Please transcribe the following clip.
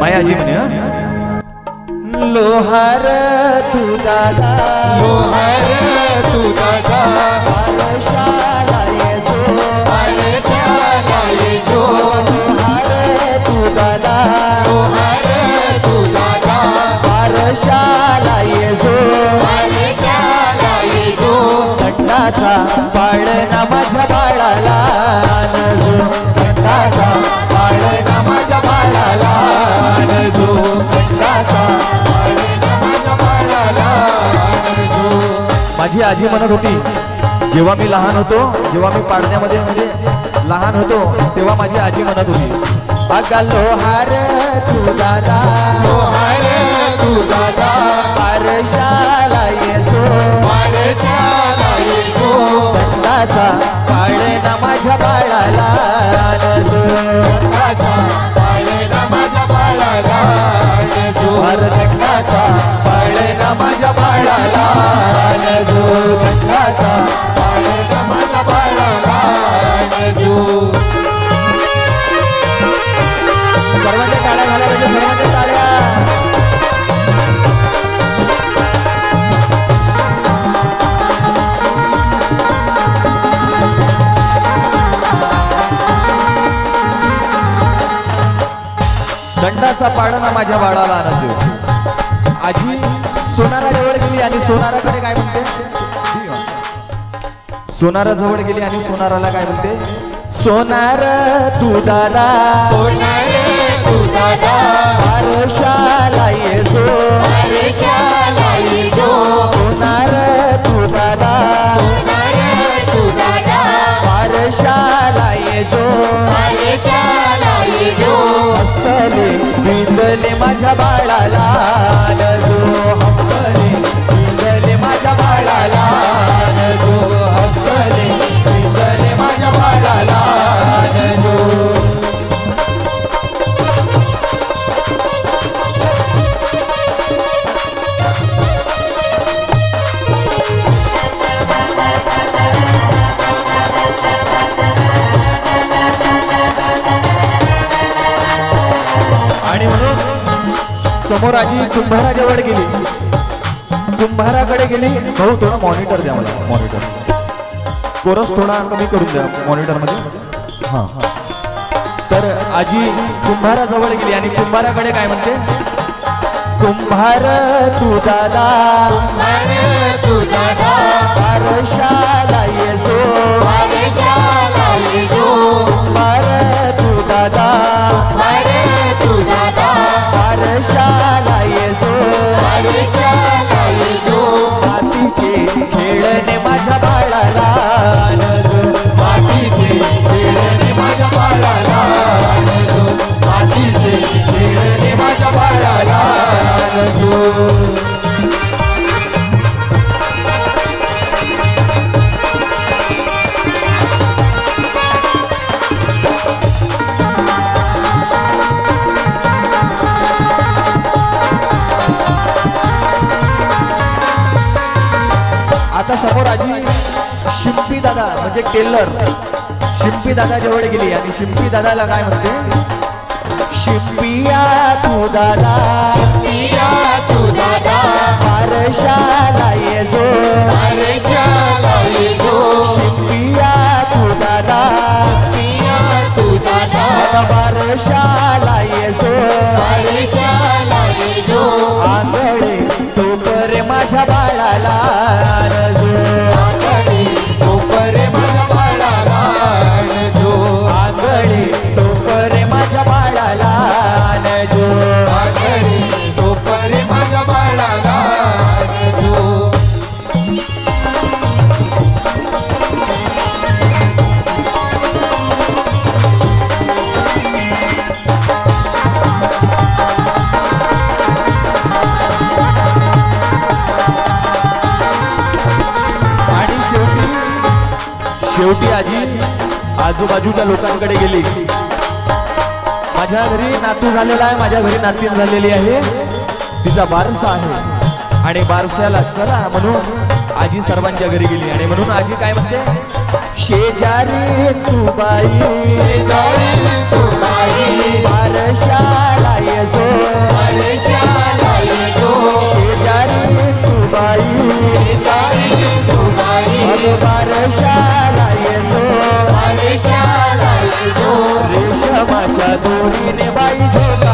मायाजी म्हणे? लोहार तू दादा लोहार तू दादा पाळणा माझ्या बाळाला माझी आजी म्हणत होती जेव्हा मी लहान होतो जेव्हा मी पाडण्यामध्ये म्हणजे लहान होतो तेव्हा माझी आजी म्हणत होती अगा लोहार तू दादा लोहार तू दादा पारशाला येतो पारशाला येजो दंडाचा पाळणा माझ्या बाळाला दंडाचा पाळणा माझ्या बाळाला आणतो आजी सोनारा जवळ गेली आणि सोनाराकडे काय म्हणते? सोनारा जवळ गेली आणि सोनाराला काय म्हणते? सोनार तू दादा. सोनार तू दादा. आणि म्हणून समोर आजी कुंभाराजवळ गेली. कुंभाराकडे गेली. भाऊ थोडा मॉनिटर द्या मला. मॉनिटर कोरस थोडा कमी करून द्या मॉनिटरमध्ये हा. तर आजी कुंभाराजवळ गेली आणि कुंभाराकडे काय म्हणते? कुंभार तू दादा. पारशाला आता समोर आजी शिंपी दादा म्हणजे टेलर. शिंपी दादा जवळ गेली आणि शिंपी दादाला काय म्हणते? शिंपिया तू दादा पिया तू दादा पारशाला येजो पारशाला येजो शिंपिया तू दादा पिया तू दादा. पारशाला येजो आंधळे टोपरे माझ्या बाळाला शेवटी आजी आजूबाजूच्या लोकांकडे गेली. माझ्या घरी नातू झालेला आहे माझ्या घरी नातीन झालेली आहे. तिचा बारसा आहे. आणि बारस्याला चला म्हणून आजी सर्वांच्या घरी गेली. आणि म्हणून आजी काय म्हणते? शेजारी तू बाई. शेजारी तू बाई. बारशाला दोरीने बाई झोप